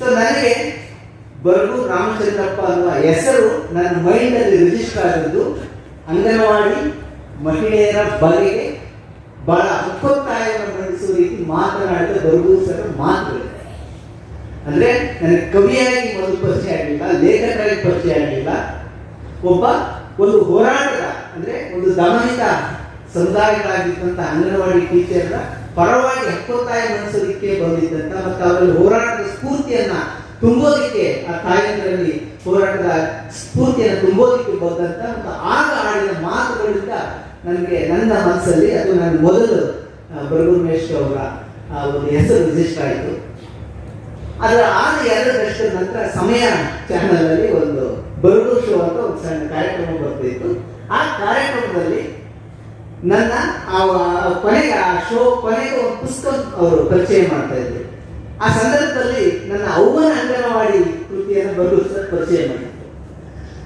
So ನನಗೆ ಬರ್ಗು ರಾಮಚಂದ್ರಪ್ಪ ಅನ್ನುವ ಹೆಸರು ನನ್ನ ಮೈಂಡಲ್ಲಿ ರಿಜಿಸ್ಟರ್ ಆದದ್ದು ಅಂಗನವಾಡಿ ಮಹಿಳೆಯರ ಬಗೆಗೆ ಬಹಳ ಹಕ್ಕೊತ್ತಾಯವನ್ನು ಮಂಡಿಸುವ ರೀತಿ ಮಾತನಾಡಿದ ಬರ್ಗು ಸರ್ ಮಾತು ಅಂದ್ರೆ ನನಗೆ ಕವಿಯಾಗಿ ಮೊದಲು ಪರಿಚಯ ಆಗಲಿಲ್ಲ ಲೇಖಕರಾಗಿ ಪರಿಚಯ ಆಗಲಿಲ್ಲ ಒಬ್ಬ ಒಂದು ಹೋರಾಟದ ಅಂದ್ರೆ ಒಂದು ದಮನಿತ ಸಮುದಾಯಗಳಾಗಿದ್ದಂಥ ಅಂಗನವಾಡಿ ಟೀಚರ್ನ ಪರವಾಗಿ ಹಕ್ಕೊತ್ತಾಯ ಮನಸ್ಸಲಿಕ್ಕೆ ಬಂದಿದ್ದಂತ ಮತ್ತು ಅವರಲ್ಲಿ ಹೋರಾಟದ ಸ್ಫೂರ್ತಿಯನ್ನ ತುಂಬೋದಕ್ಕೆ ಆ ತಾಯಂದ್ರಲ್ಲಿ ಹೋರಾಟದ ಸ್ಫೂರ್ತಿಯನ್ನು ತುಂಬೋದಿಕ್ಕೆ ಬಂದಂತ ಮತ್ತು ಆಗ ಆಡಿದ ಮಾತುಗಳಿಂದ ನನಗೆ, ನನ್ನ ಮನಸ್ಸಲ್ಲಿ ಅದು ನನ್ನ ಮೊದಲು ಮೇಷ್ಟ್ರು ಅವರ ಒಂದು ಹೆಸರು ರಿಜಿಸ್ಟರ್ ಆಯಿತು. ಅದರ ಆದ ಎರಡು ವರ್ಷದ ನಂತರ ಸಮಯ ಚಾನಲ್ ಅಲ್ಲಿ ಒಂದು ಬರಡು ಶೋ ಅಂತ ಒಂದು ಸಣ್ಣ ಕಾರ್ಯಕ್ರಮ ಬರ್ತಿತ್ತು. ಆ ಕಾರ್ಯಕ್ರಮದಲ್ಲಿ ನನ್ನ ಕೊನೆಗೆ, ಆ ಶೋ ಕೊನೆಗೆ ಒಂದು ಪುಸ್ತಕ ಅವರು ಪರಿಚಯ ಮಾಡ್ತಾ ಇದ್ರು. ಆ ಸಂದರ್ಭದಲ್ಲಿ ನನ್ನ ಅವ್ವನ ಅಂಗನವಾಡಿ ಕೃತಿಯನ್ನು ಬರಡು ಸರ್ ಪರಿಚಯ ಮಾಡಿದ್ರು.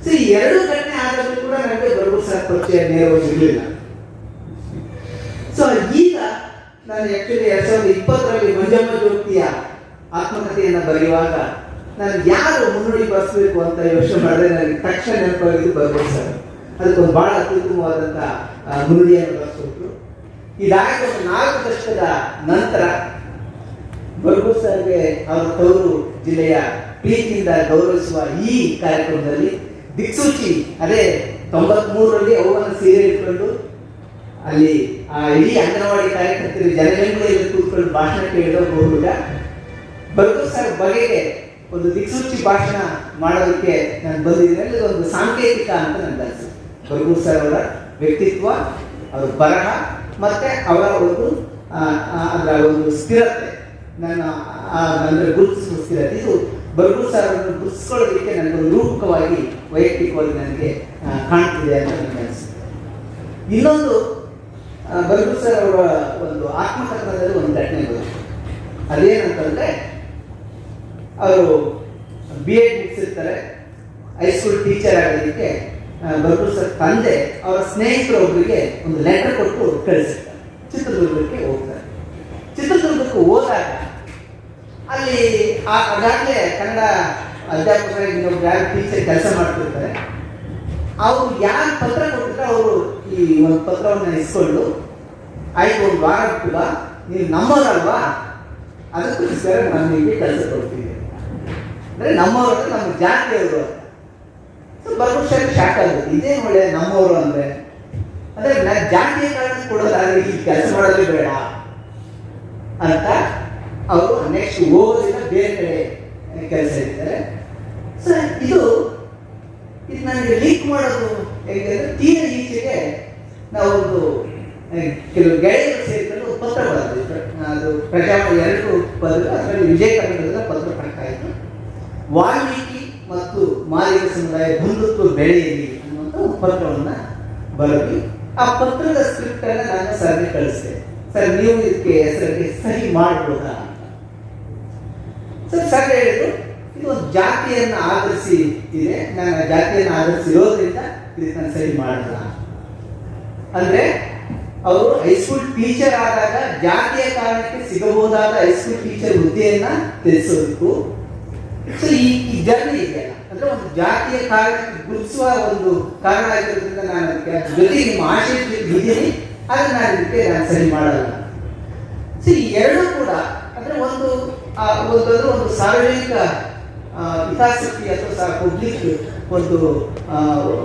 ಸೊ ಎರಡು ಘಟನೆ ಆದರೂ ಕೂಡ ನನಗೆ ಬರಡು ಸರ್ ಪರಿಚಯ ನೇರವಾಗಿ ಇರಲಿಲ್ಲ. ಸೊ ಈಗ ನಾನು ಆಕ್ಚುಲಿ ಎರಡ್ ಸಾವಿರದ ಇಪ್ಪತ್ತರಲ್ಲಿ ಮಂಜಮ್ಮ ಜ್ಯೋತಿಯ ಆತ್ಮಕಥೆಯನ್ನು ಬರೆಯುವಾಗ ನಾನು ಯಾರು ಮುನ್ನುಡಿ ಬರೆಸಬೇಕು ಅಂತ ಯೋಚನೆ ಮಾಡಿದ್ರೆ ನನಗೆ ತಕ್ಷಣ ನೆನಪಾಗಿದ್ದು ಬರ್ಬೋದು ಸರ್. ಅದಕ್ಕೊಂದು ಬಹಳ ಅತ್ಯುತ್ತಮವಾದಂಥ ಮುನ್ನುಡಿಯನ್ನು ಇದಾಗ ಇದಾಗಿ ಒಂದು ನಾಲ್ಕು ವರ್ಷದ ನಂತರ ಬರ್ಗು ಸರ್ಗೆ ಅವರ ತವರು ಜಿಲ್ಲೆಯ ಪ್ರೀತಿಯಿಂದ ಗೌರವಿಸುವ ಈ ಕಾರ್ಯಕ್ರಮದಲ್ಲಿ ದಿಕ್ಸೂಚಿ, ಅದೇ ತೊಂಬತ್ ಮೂರರಲ್ಲಿ ಅವುಗಳನ್ನು ಸೀರೆ ಇಟ್ಕೊಂಡು ಅಲ್ಲಿ, ಆ, ಇಡೀ ಅಂಗನವಾಡಿ ಕಾರ್ಯಕರ್ತರು ಜನಗಣತಿಯಲ್ಲಿ ಕೂತ್ಕೊಂಡು ಭಾಷಣ ಕೇಳಿದ ಗೌರವ ಬರ್ಗು ಸರ್ ಬಗೆಗೆ ಒಂದು ದಿಕ್ಸೂಚಿ ಭಾಷಣ ಮಾಡೋದಕ್ಕೆ ನಾನು ಬಂದಿದ್ದೀನಿ. ಒಂದು ಸಾಂಕೇತಿಕ ಅಂತ ನನ್ನ ಅನಿಸುತ್ತೆ ಬರ್ಗು ಸರ್ ಅವರ ವ್ಯಕ್ತಿತ್ವ ಅವರ ಬರಹ ಮತ್ತೆ ಅವರ ಒಂದು ಅದರ ಒಂದು ಸ್ಥಿರತೆ. ನನ್ನ ಅಂದರೆ ಗುರುತಿಸುವ ಸ್ಥಿರತೆ. ಇದು ಬರ್ಗು ಸರ್ ಅವರನ್ನು ಗುರುತಿಸ್ಕೊಳ್ಳೋದಕ್ಕೆ ನನಗೊಂದು ರೂಪಕವಾಗಿ ವೈಯಕ್ತಿಕವಾಗಿ ನನಗೆ ಕಾಣ್ತಿದೆ ಅಂತ ನನಗೆ ಅನಿಸುತ್ತೆ. ಇನ್ನೊಂದು ಆ, ಸರ್ ಅವರ ಒಂದು ಆತ್ಮಕಥನದಲ್ಲಿ ಒಂದು ಘಟನೆ ಬರುತ್ತೆ ಅದೇನಂತಂದ್ರೆ ಅವರು ಬಿ ಎಡ್ ಮುಗಿಸಿರ್ತಾರೆ ಹೈಸ್ಕೂಲ್ ಟೀಚರ್ ಆಗೋದಕ್ಕೆ ಆ, ಸರ್ ತಂದೆ ಅವರ ಸ್ನೇಹಿತರೊಬ್ಬರಿಗೆ ಒಂದು ಲೆಟರ್ ಕೊಟ್ಟು ಕಳಿಸಿರ್ತಾರೆ. ಚಿತ್ರದುರ್ಗಕ್ಕೆ ಹೋಗ್ತಾರೆ. ಚಿತ್ರದುರ್ಗಕ್ಕೆ ಹೋದಾಗ ಅಲ್ಲಿ ಆಗಾಗ್ಲೇ ಕನ್ನಡ ಅಧ್ಯಾಪಕರಾಗಿ ಇನ್ನೊಬ್ರು ಯಾರು ಟೀಚರ್ ಕೆಲಸ ಮಾಡ್ತಿರ್ತಾರೆ. ಅವರು ಯಾರು ಪತ್ರ ಕೊಟ್ಟಿದ್ರೆ ಅವರು ಈ ಒಂದು ಪತ್ರವನ್ನು ಇಸ್ಕೊಂಡು ಆಯ್ತು ಒಂದು ವಾರ ಕೂಡ ನೀವು ನಮ್ಮವರಲ್ವಾ? ಅದಕ್ಕೋಸ್ಕರ ನಮಗೆ ಕೆಲಸ ಕೊಡ್ತೀವಿ ಅಂದ್ರೆ ನಮ್ಮವರು ನಮ್ಮ ಜಾತಿಯವರು. ಬರ್ಗುಷನ್ ಶಾಕ್ ಆಗುತ್ತೆ ಇದೇನು ಒಳ್ಳೆ ನಮ್ಮವರು ಅಂದ್ರೆ. ಅಂದ್ರೆ ನಾನು ಜಾತಿಯ ಕಾರಣ ಕೊಡೋದಾದ್ರೆ ಈ ಕೆಲಸ ಮಾಡೋದೇ ಬೇಡ ಅಂತ ಅವರು ನೆಕ್ಸ್ಟ್ ಓದಿನ ಬೇರೆ ಕಡೆ ಕೆಲಸ ಇರ್ತಾರೆ. ಸರ್ ಇದು ಇದು ನನಗೆ ಲೀಕ್ ಮಾಡೋದು ಹೇಗೆ ಅಂದ್ರೆ ತೀರ ಈಚೆಗೆ ನಾವು ಒಂದು ಕೆಲವು ಗೆಳೆಯರು ಸೇರಿಕೊಂಡು ಪತ್ರ ಬರೆದಿದ್ರು ಅದು ಪ್ರಜಾವಾಣಿ ಎರಡು ಪದ ಅದರಲ್ಲಿ ವಿಜಯ ಕನ್ನಡದ ಪತ್ರ ಆಯಿತು ವಾಲ್ಮೀಕಿ ಮಾಲಿಕ ಸಮುದಾಯ ಬಂಧುತ್ವ ಬೆಳೆಯಲಿ ಅನ್ನುವಂಥ ಒಂದು ಪತ್ರವನ್ನು ಬರೆದು ಆ ಪತ್ರದ ಸ್ಕ್ರಿಪ್ಟ್ ನಾನು ಸರ್ಗೆ ಕಳಿಸಿದೆ ಸರ್, ನೀವು ಇದಕ್ಕೆ ಹೆಸರಿಗೆ ಸಹಿ ಮಾಡ್ಬೋದಾ ಅಂತ. ಸರ್ ಸರ್ ಹೇಳಿದ್ರು ಇದು ಒಂದು ಜಾತಿಯನ್ನು ಆಧರಿಸಿ ಇದೆ. ನಾನು ಜಾತಿಯನ್ನು ಆಧರಿಸಿರೋದ್ರಿಂದ ಇದಕ್ಕೆ ನಾನು ಸಹಿ ಮಾಡಲ್ಲ ಅಂದ್ರೆ, ಅವರು ಹೈಸ್ಕೂಲ್ ಟೀಚರ್ ಆದಾಗ ಜಾತಿಯ ಕಾರಣಕ್ಕೆ ಸಿಗಬಹುದಾದ ಹೈಸ್ಕೂಲ್ ಟೀಚರ್ ಹುದ್ದೆಯನ್ನ ತಿಳಿಸೋದಕ್ಕೂ ಸೊ ಈ ಈ ಜರ್ನಿ ಅಂದ್ರೆ ಒಂದು ಜಾತಿಯ ಕಾರಣಕ್ಕೆ ಗುರುತಿಸುವ ಒಂದು ಕಾರಣ ಆಗಿರೋದ್ರಿಂದ ನಾನು ಅದಕ್ಕೆ ಜೊತೆ ನಿಮ್ಮ ಆಶಯ ಇದ್ದೀನಿ ಆದ್ರೆ ನಾನು ಇದಕ್ಕೆ ನಾನು ಸರಿ ಮಾಡಲ್ಲ. ಸೊ ಈ ಎರಡೂ ಕೂಡ ಅಂದ್ರೆ ಒಂದು ಒಂದು ಒಂದು ಸಾರ್ವಜನಿಕ ಹಿತಾಸಕ್ತಿ ಅಥವಾ ಪಬ್ಲಿಕ್ ಒಂದು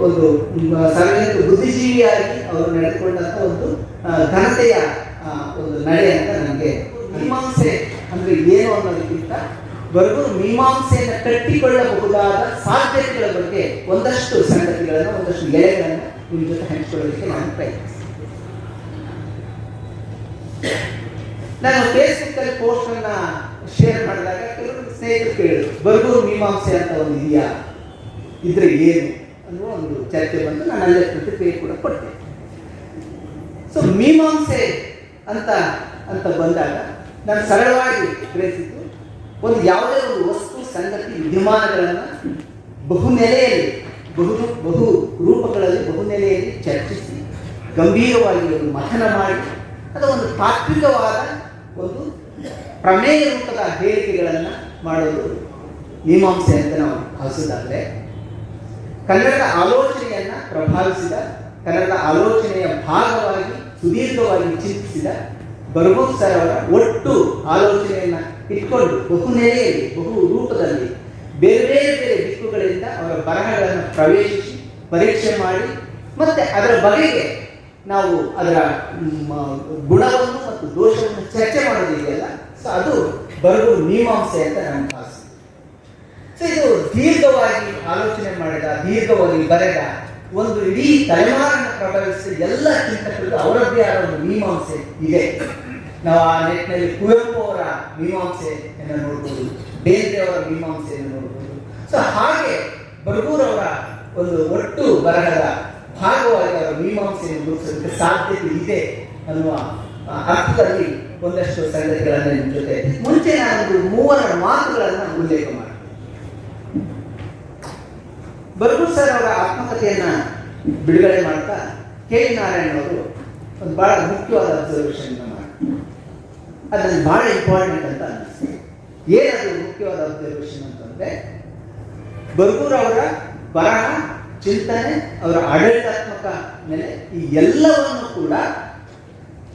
ಒಂದು ಸಾರ್ವಜನಿಕ ಬುದ್ಧಿಜೀವಿಯಾಗಿ ಅವರು ನಡೆದುಕೊಂಡಂತ ಒಂದು ಘನತೆಯ ಒಂದು ನಡೆ ಅಂತ ನನಗೆ ಮೀಮಾಂಸೆ ಅಂದ್ರೆ ಏನು ಅನ್ನೋದಕ್ಕಿಂತ ವರ್ಗು ಮೀಮಾಂಸೆಯನ್ನು ಕಟ್ಟಿಕೊಳ್ಳಬಹುದಾದ ಸಾಧ್ಯತೆಗಳ ಬಗ್ಗೆ ಒಂದಷ್ಟು ಸಂಗತಿಗಳನ್ನು, ಒಂದಷ್ಟು ಎಳೆಗಳನ್ನು ನಿಮ್ಮ ಜೊತೆ ಹಂಚಿಕೊಳ್ಳೋದಕ್ಕೆ ನಾನು ಪ್ರಯತ್ನಿಸ್ತೀನಿ. ನಾನು ಫೇಸ್ಬುಕ್ ಅಲ್ಲಿ ಪೋಸ್ಟ್ ಅನ್ನ ಶೇರ್ ಮಾಡಿದಾಗ ಕೆಲವರು ಸ್ನೇಹಿತರು ಕೇಳಿದ್ರು ಬರ್ಗೂರು ಮೀಮಾಂಸೆ ಅಂತ ಒಂದು ಇದೆಯಾ? ಇದ್ರೆ ಏನು? ಅನ್ನುವ ಒಂದು ಚರ್ಚೆ ಬಂದು ನಾನು ಅಲ್ಲೇ ಪ್ರತಿಕ್ರಿಯೆ ಕೂಡ ಕೊಟ್ಟೆ ಸೊ ಮೀಮಾಂಸೆ ಅಂತ ಅಂತ ಬಂದಾಗ ನಾನು ಸರಳವಾಗಿ ಗ್ರಹಿಸಿದ್ದು ಒಂದು ಯಾವುದೇ ಒಂದು ವಸ್ತು, ಸಂಗತಿ ವಿದ್ಯಮಾನಗಳನ್ನು ಬಹುನೆಲೆಯಲ್ಲಿ ಬಹು ಬಹು ರೂಪಗಳಲ್ಲಿ ಬಹುನೆಲೆಯಲ್ಲಿ ಚರ್ಚಿಸಿ, ಗಂಭೀರವಾಗಿ ಒಂದು ಮಥನ ಮಾಡಿ, ಅದು ಒಂದು ತಾತ್ವಿಕವಾದ ಒಂದು ಪ್ರಮೇಯ ರೂಪದ ಹೇಳಿಕೆಗಳನ್ನು ಮಾಡೋದು ಮೀಮಾಂಸೆ ಅಂತ ನಾವು ಭಾವಿಸೋದಾದರೆ, ಕನ್ನಡದ ಆಲೋಚನೆಯನ್ನು ಪ್ರಭಾವಿಸಿದ, ಕನ್ನಡದ ಆಲೋಚನೆಯ ಭಾಗವಾಗಿ, ಸುದೀರ್ಘವಾಗಿ ಚಿಂತಿಸಿದ ಬರ್ಗೂರ್ ಸರ್ ಅವರ ಒಟ್ಟು ಆಲೋಚನೆಯನ್ನ ಇಟ್ಕೊಂಡು ಬಹು ನೆಲೆಯಲ್ಲಿ, ಬಹು ರೂಪದಲ್ಲಿ, ಬೇರೆ ಬೇರೆ ಬೇರೆ ದಿಕ್ಕುಗಳಿಂದ ಅವರ ಬರಹಗಳನ್ನು ಪ್ರವೇಶಿಸಿ, ಪರೀಕ್ಷೆ ಮಾಡಿ, ಮತ್ತೆ ಅದರ ಬಗೆಗೆ ನಾವು ಅದರ ಗುಣವನ್ನು ಮತ್ತು ದೋಷವನ್ನು ಚರ್ಚೆ ಮಾಡೋದಿದೆಯಲ್ಲ ಸೊ ಅದು ಬರುವ ಮೀಮಾಂಸೆ ಅಂತ ನನ್ನ ಭಾವಿಸ್ತೀನಿ. ಸೊ ಇದು ದೀರ್ಘವಾಗಿ ಆಲೋಚನೆ ಮಾಡಿದ, ದೀರ್ಘವಾಗಿ ಬರೆದ ಒಂದು ಇಡೀ ತಲೆಮಾರನ್ನು ಪ್ರಭಾವಿಸಿದ ಎಲ್ಲ ಚಿಂತಕರಿಗೂ ಅವರದ್ದೇ ಆದ ಒಂದು ಮೀಮಾಂಸೆ ಇದೆ. ನಾವು ಆ ನಿಟ್ಟಿನಲ್ಲಿ ಕುವೆಂಪು ಅವರ ಮೀಮಾಂಸೆಯನ್ನು ನೋಡ್ಬೋದು ಬೇಂದ್ರೆ ಅವರ ಮೀಮಾಂಸೆಯನ್ನು ನೋಡ್ಬೋದು. ಸೊ ಹಾಗೆ ಬರಗೂರವರ ಒಂದು ಒಟ್ಟು ಬರಹದ ಭಾಗವಾಗಿ ಅವರ ಮೀಮಾಂಸೆಯನ್ನು ರೂಪಿಸೋದಕ್ಕೆ ಸಾಧ್ಯತೆ ಇದೆ ಅನ್ನುವ ಅರ್ಥದಲ್ಲಿ ಒಂದಷ್ಟು ಸಂಗತಿಗಳನ್ನು ನಿಮ್ಮ ಜೊತೆ. ಮುಂಚೆ ನಾನು ಮೂವರ ಮಾತುಗಳನ್ನು ಉಲ್ಲೇಖ ಮಾಡಿ ಬರಗೂರ್ ಸರ್ ಅವರ ಆತ್ಮಕಥೆಯನ್ನ ಬಿಡುಗಡೆ ಮಾಡ್ತಾ ಕೆ ನಾರಾಯಣ್ ಅವರು ಒಂದು ಬಹಳ ಮುಖ್ಯವಾದ ಅಬ್ಸರ್ವೇಷನ್ ಮಾಡಿ ಅದು ನನಗೆ ಬಹಳ ಇಂಪಾರ್ಟೆಂಟ್ ಅಂತ ಅನ್ನಿಸ್ತು ಏನದು ಮುಖ್ಯವಾದ ಅಬ್ಸರ್ವೇಷನ್ ಅಂತಂದ್ರೆ, ಬರ್ಗೂರ್ ಅವರ ಬರಹ, ಚಿಂತನೆ, ಅವರ ಆಡಳಿತಾತ್ಮಕ ಮೇಲೆ ಈ ಎಲ್ಲವನ್ನು ಕೂಡ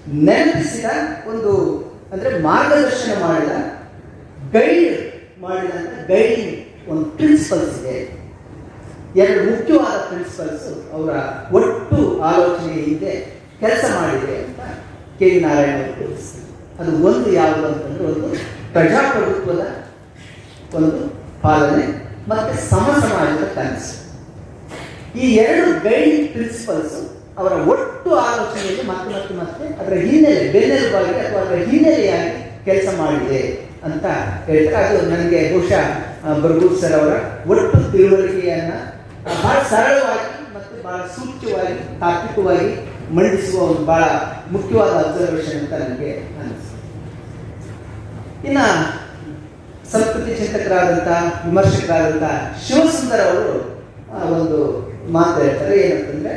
ನೆನಪಿಸಿದ ಒಂದು ಅಂದ್ರೆ ಮಾರ್ಗದರ್ಶನ ಮಾಡಿದ ಗೈಡ್ ಮಾಡಿದಂತ ಗೈಡಿಂಗ್ ಒಂದು ಪ್ರಿನ್ಸಿಪಲ್ಸ್ ಇದೆ. ಎರಡು ಮುಖ್ಯವಾದ ಪ್ರಿನ್ಸಿಪಲ್ಸ್ ಅವರ ಒಟ್ಟು ಆಲೋಚನೆ ಇದೆ, ಕೆಲಸ ಮಾಡಿದೆ ಅಂತ ಕೆ ವಿ ನಾರಾಯಣ ಅವರು ಅದು ಒಂದು ಯಾವುದು ಅಂತಂದ್ರೆ ಒಂದು ಪ್ರಜಾಪ್ರಭುತ್ವದ ಒಂದು ಪಾಲನೆ ಮತ್ತೆ ಸಮ ಸಮಾಜದ ಕನಸು. ಈ ಎರಡು ಗೈಡಿಂಗ್ ಪ್ರಿನ್ಸಿಪಲ್ಸ್ ಅವರ ಒಟ್ಟು ಆಲೋಚನೆಯಲ್ಲಿ ಮತ್ತೆ ಮತ್ತೆ ಮತ್ತೆ ಅದರ ಹಿನ್ನೆಲೆ, ಬೆನ್ನೆಲುಬಾಗಿ ಅಥವಾ ಅದರ ಹಿನ್ನೆಲೆಯಾಗಿ ಕೆಲಸ ಮಾಡಿದೆ ಅಂತ ಹೇಳ್ತಾರೆ. ಅದು ನನಗೆ ಬಹುಶಃ ಬರ್ಗೂರ್ ಸರ್ ಅವರ ಒಟ್ಟು ತಿಳುವಳಿಕೆಯನ್ನ ಬಹಳ ಸರಳವಾಗಿ ಮತ್ತು ಬಹಳ ಸೂಚ್ಯವಾಗಿ ತಾತ್ವಿಕವಾಗಿ ಮಂಡಿಸುವ ಒಂದು ಬಹಳ ಮುಖ್ಯವಾದ ಅಬ್ಸರ್ವೇಷನ್ ಅಂತ ನನಗೆ ಅನಿಸ್ತು ಇನ್ನ ಸಂಸ್ಕೃತಿ ಚಿಂತಕರಾದಂಥ ವಿಮರ್ಶಕರಾದಂಥ ಶಿವಸುಂದರ್ ಅವರು ಒಂದು ಮಾತು ಹೇಳ್ತಾರೆ. ಏನಂತಂದ್ರೆ,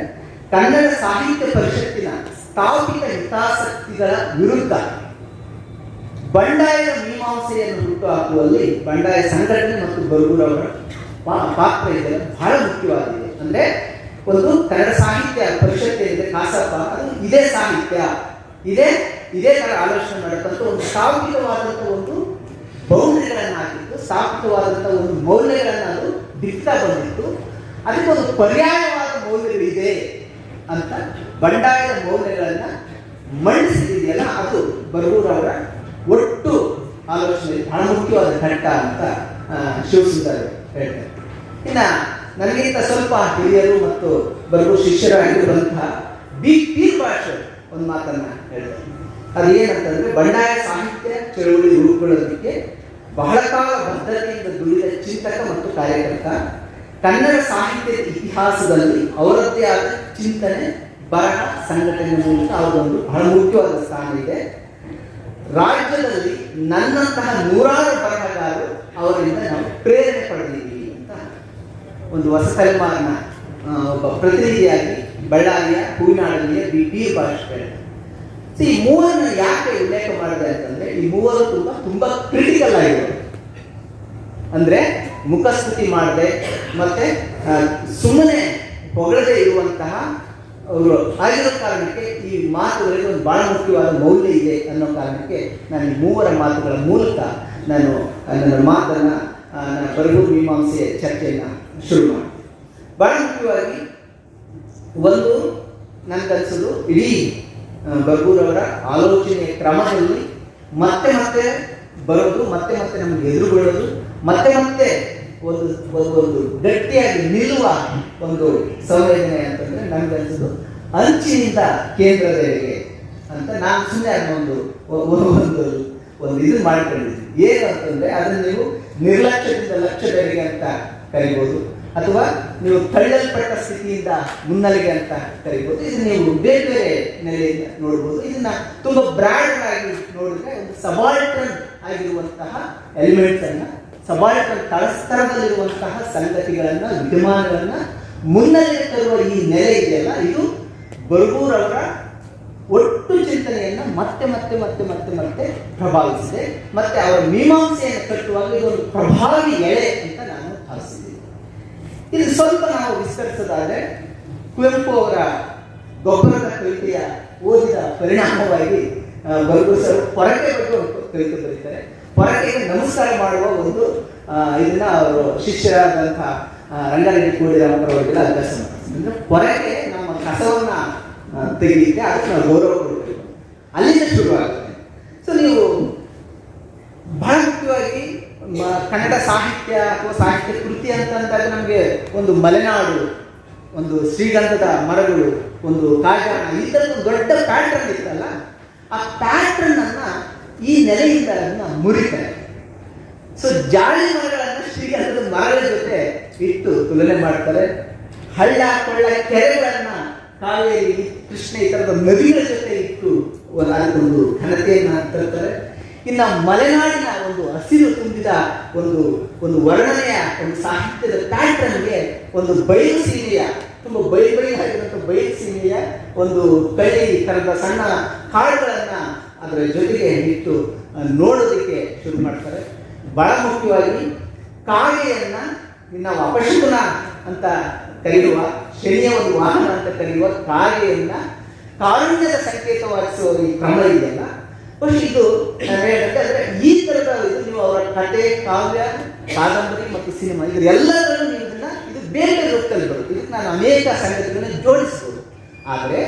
ಕನ್ನಡ ಸಾಹಿತ್ಯ ಪರಿಷತ್ತಿನ ಸ್ಥಾಪಿತ ಹಿತಾಸಕ್ತಿಗಳ ವಿರುದ್ಧ ಬಂಡಾಯದ ಮೀಮಾಂಸೆಯನ್ನು ಹುಟ್ಟುಹಾಕುವಲ್ಲಿ ಬಂಡಾಯ ಸಂಘಟನೆ ಮತ್ತು ಬರ್ಗೂರ್ ಅವರ ಪಾತ್ರ ಇದೆ ಬಹಳ ಮುಖ್ಯವಾಗಿದೆ. ಅಂದ್ರೆ ಒಂದು ಕನ್ನಡ ಸಾಹಿತ್ಯ ಏನಿದೆ ಅದು ಇದೇ ಸಾಹಿತ್ಯ. ಇದೇ ಇದೇ ತರ ಆಲೋಚನೆ ಮಾಡಕ್ಕಂತ ಒಂದು ಸ್ಥಾಪಿತವಾದಂಥ ಒಂದು ಬೌಂಡ್ರಿಗಳನ್ನು ಹಾಕಿತ್ತು ಒಂದು ಮೌಲ್ಯಗಳನ್ನು ಅದು ಬಿತ್ತಾ ಬಂದಿತ್ತು. ಅದಕ್ಕೆ ಒಂದು ಪರ್ಯಾಯವಾದ ಮೌಲ್ಯಗಳಿದೆ ಅಂತ ಬಂಡಾಯದ ಮೌಲ್ಯಗಳನ್ನ ಮಂಡಿಸಿದೆಯಲ್ಲ ಅದು ಬರಗೂರವರ ಒಟ್ಟು ಆಲೋಚನೆ ಬಹಳ ಮುಖ್ಯವಾದ ಘಟ್ಟ ಅಂತ ಶಿವಸುಂದರ್ ಹೇಳ್ತಾರೆ. ಇನ್ನ, ನನಗಿಂತ ಸ್ವಲ್ಪ ಹಿರಿಯರು ಮತ್ತು ಬರಗೂರು ಶಿಷ್ಯರಾಗಿರುವಂತಹ ಬಿ ಭಾಷೆ ಒಂದು ಮಾತನ್ನ ಹೇಳ್ತಾರೆ. ಅದು ಏನಂತಂದ್ರೆ ಬಂಡಾಯ ಸಾಹಿತ್ಯ ಚಳುವಳಿ ರೂಪುಗೊಳ್ಳೋದಕ್ಕೆ ಬಹಳ ಕಾಲ ಬದ್ಧತೆಯಿಂದ ದುಡಿದ ಚಿಂತಕ ಮತ್ತು ಕಾರ್ಯಕರ್ತ, ಕನ್ನಡ ಸಾಹಿತ್ಯದ ಇತಿಹಾಸದಲ್ಲಿ ಅವರದ್ದೇ ಆದ ಚಿಂತನೆ, ಬರಹ, ಸಂಘಟನೆ ಮೂಲಕ ಅವರೊಂದು ಬಹಳ ಮುಖ್ಯವಾದ ಸ್ಥಾನ ಇದೆ. ರಾಜ್ಯದಲ್ಲಿ ನನ್ನಂತಹ ನೂರಾರು ಬರಹಗಾರರು ಅವರಿಂದ ನಾವು ಪ್ರೇರಣೆ ಪಡೆದಿದ್ದೀವಿ ಅಂತ ಒಂದು ಹೊಸ ತಲೆಮಾರಿನ ಒಬ್ಬ ಪ್ರತಿನಿಧಿಯಾಗಿ ಬಳ್ಳಾರಿಯ ಹೂವಿನಾಡಲಿಯ ಬಿ ಟಿ ಭಾಷೆ ಸೊ ಈ ಮೂವರನ್ನ ಯಾಕೆ ಉಲ್ಲೇಖ ಮಾಡಿದೆ ಅಂತಂದ್ರೆ, ಈ ಮೂವರು ತುಂಬಾ ತುಂಬಾ ಕ್ರಿಟಿಕಲ್ ಆಗಿದೆ ಅಂದ್ರೆ ಮುಖಸ್ತುತಿ ಮಾಡದೆ, ಮತ್ತೆ ಸುಮ್ಮನೆ ಹೊಗಳದೆ ಇರುವಂತಹ ಅವರು ಆಗಿರೋ ಕಾರಣಕ್ಕೆ ಈ ಮಾತುಗಳಿಗೆ ಒಂದು ಬಹಳ ಮುಖ್ಯವಾದ ಮೌಲ್ಯ ಇದೆ ಅನ್ನೋ ಕಾರಣಕ್ಕೆ ನಾನು ಈ ಮೂವರ ಮಾತುಗಳ ಮೂಲಕ ನಾನು ನನ್ನ ಮಾತನ್ನ ನನ್ನ ಬರಗೂರು ಮೀಮಾಂಸೆಯ ಚರ್ಚೆಯನ್ನ ಶುರು ಮಾಡಿ ಬಹಳ ಮುಖ್ಯವಾಗಿ ಒಂದು ನನ್ಗನ್ಸೋದು ಇಡೀ ಬಗ್ಗೂರವರ ಆಲೋಚನೆ ಕ್ರಮದಲ್ಲಿ ಮತ್ತೆ ಮತ್ತೆ ಬರೋದು, ಮತ್ತೆ ಮತ್ತೆ ನಮಗೆ ಎದುರುಗೊಳ್ಳೋದು, ಮತ್ತೆ ಮತ್ತೆ ಒಂದು ಒಂದು ಗಟ್ಟಿಯಾಗಿ ನಿಲ್ಲುವ ಒಂದು ಸಂವೇದನೆ ಅಂತಂದ್ರೆ ನನ್ಗನ್ಸೋದು ಅಂಚಿನಿಂದ ಕೇಂದ್ರದವರೆಗೆ ಅಂತ ನಾನು ಸುಮ್ಮನೆ ಅದನ್ನ ಒಂದು ಒಂದು ಒಂದು ಇದು ಮಾಡ್ಕೊಂಡಿದ್ದೀನಿ. ಏನು ಅಂತಂದ್ರೆ ಅದನ್ನ ನೀವು ನಿರ್ಲಕ್ಷ್ಯದಿಂದ ಲಕ್ಷ್ಯದವರೆಗೆ ಅಂತ ಕರಿಬೋದು. ಅಥವಾ ನೀವು ತಳ್ಳಲ್ಪಟ್ಟ ಸ್ಥಿತಿಯಿಂದ ಮುನ್ನಲಿಗೆ ಅಂತ ಕರಿಬೋದು. ಇದನ್ನ ನೀವು ಬೇರೆ ಬೇರೆ ನೆಲೆಯಿಂದ ನೋಡ್ಬೋದು ಇದನ್ನ ತುಂಬಾ ಬ್ರಾಂಡ್ ಆಗಿ ನೋಡಿದ್ರೆ ಒಂದು ಸಬಾಲ್ಟನ್ ಆಗಿರುವಂತಹ ಎಲಿಮೆಂಟ್ಸ್ ಅನ್ನ ಸಬಾಲ್ಟನ್ ತಳಸ್ತರದಲ್ಲಿರುವಂತಹ ಸಂಗತಿಗಳನ್ನ, ವಿದ್ಯಮಾನಗಳನ್ನ ಮುನ್ನಲೆಗೆ ತರುವ ಈ ನೆಲೆ ಇದೆಯಲ್ಲ, ಇದು ಬರಗೂರವರ ಒಟ್ಟು ಚಿಂತನೆಯನ್ನ ಮತ್ತೆ ಮತ್ತೆ ಮತ್ತೆ ಮತ್ತೆ ಮತ್ತೆ ಪ್ರಭಾವಿಸಿದೆ. ಮತ್ತೆ ಅವರ ಮೀಮಾಂಸೆಯನ್ನು ಕಟ್ಟುವಾಗ ಇದೊಂದು ಪ್ರಭಾವಿ ಎಳೆ ಅಂತ ನಾನು ಭಾವಿಸಿದ್ದೀನಿ ಇದು ಸ್ವಲ್ಪ ನಾವು ವಿಸ್ತರಿಸೋದಾದ್ರೆ, ಕುವೆಂಪು ಅವರ ಗೊಬ್ಬರದ ಕವಿತೆಯ ಓದಿದ ಪರಿಣಾಮವಾಗಿ ಬಲ್ಗು ಪೊರಕೆ ಬಗ್ಗೆ ಒಂದು ಕವಿತೆ ಬರೀತಾರೆ. ನಮಸ್ಕಾರ ಮಾಡುವ ಒಂದು ಇದನ್ನ ಅವರು ಶಿಷ್ಯರಾದಂತಹ ರಂಗಾರೆಡ್ಡಿ ಕೂಡಿರಾಮರವರಿಗೆಲ್ಲ ಅಭ್ಯಾಸ ಮಾಡ್ತಾರೆ. ಅಂದ್ರೆ ನಮ್ಮ ಕಸವನ್ನ ತೆಗೆಯಲಿಕ್ಕೆ ಅದಕ್ಕೆ ನಾವು ಗೌರವ ಕೊಡಬೇಕು ಅಲ್ಲಿಂದ ಶುರುವಾಗುತ್ತೆ. ಸೊ ನೀವು ಬಹಳ ಮುಖ್ಯವಾಗಿ ಕನ್ನಡ ಸಾಹಿತ್ಯ ಅಥವಾ ಸಾಹಿತ್ಯ ಕೃತಿ ಅಂತ ಅಂದಾಗ ನಮಗೆ ಒಂದು ಮಲೆನಾಡು, ಒಂದು ಶ್ರೀಗಂಧದ ಮರಗಳು, ಒಂದು ಕಾಜಾಣ ಈ ಥರದ ಒಂದು ದೊಡ್ಡ ಪ್ಯಾಟ್ರನ್ ಇತ್ತಲ್ಲ, ಆ ಪ್ಯಾಟ್ರನ್ ಅನ್ನ ಈ ನೆಲೆಯಿಂದ ಅದನ್ನ ಮುರಿತಾರೆ. ಸೊ ಜಾಳಿ ಮರಗಳನ್ನು ಶ್ರೀಗಂಧದ ಮರಗಳ ಜೊತೆ ಇಟ್ಟು ತುಲನೆ ಮಾಡ್ತಾರೆ. ಹಳ್ಳ, ಕೊಳ್ಳ, ಕೆರೆಗಳನ್ನ ಕಾವೇರಿ, ಕೃಷ್ಣ ಈ ಥರದ ನದಿಗಳ ಜೊತೆ ಇಟ್ಟು ಒಂದು ಅದಕ್ಕೊಂದು ಘನತೆಯನ್ನ ತರ್ತಾರೆ ಇನ್ನ ಮಲೆನಾಡಿನ ಒಂದು ಹಸಿರು ತುಂಬಿದ ಒಂದು ಒಂದು ವರ್ಣನೆಯ ಒಂದು ಸಾಹಿತ್ಯದ ಪ್ಯಾಟ್ರನ್ಗೆ ಒಂದು ಬಯಲು ಸೀಮೆಯ ತುಂಬ ಬೈ ಬೈ ಆಗಿರುವಂಥ ಬಯಲು ಸೀಮೆಯ ಒಂದು ಕಳಿ ಥರದ ಸಣ್ಣ ಕಾಡುಗಳನ್ನ ಅದರ ಜೊತೆಗೆ ಆ, ನೋಡೋದಕ್ಕೆ ಶುರು ಮಾಡ್ತಾರೆ. ಬಹಳ ಮುಖ್ಯವಾಗಿ ಕಾಗೆಯನ್ನ ನಾವು ಅಪಶಕುನ ಅಂತ ಕರೆಯುವ ಶನಿಯ ಒಂದು ವಾಹನ ಅಂತ ಕರೆಯುವ ಕಾಗೆಯನ್ನ ಕಾರುಣ್ಯದ ಸಂಕೇತವಾಗಿಸುವ ಈ ಕ್ರಮ ಇದೆಯಲ್ಲ ಬಹುಶಃ ಇದು ಈ ತರದ ನೀವು ಅವರ ಕತೆ, ಕಾವ್ಯ, ಕಾದಂಬರಿ ಮತ್ತು ಸಿನಿಮಾ, ಇದ್ರ ಎಲ್ಲದರಲ್ಲೂ ನೀವು ಇದನ್ನ, ಇದು ಬೇರೆ ಬೇರೆ ರೂಪದಲ್ಲಿ ಬರುತ್ತೆ. ಇದಕ್ಕೆ ನಾನು ಅನೇಕ ಸಂಗತಿಗಳನ್ನ ಜೋಡಿಸ್ಬೋದು. ಆದರೆ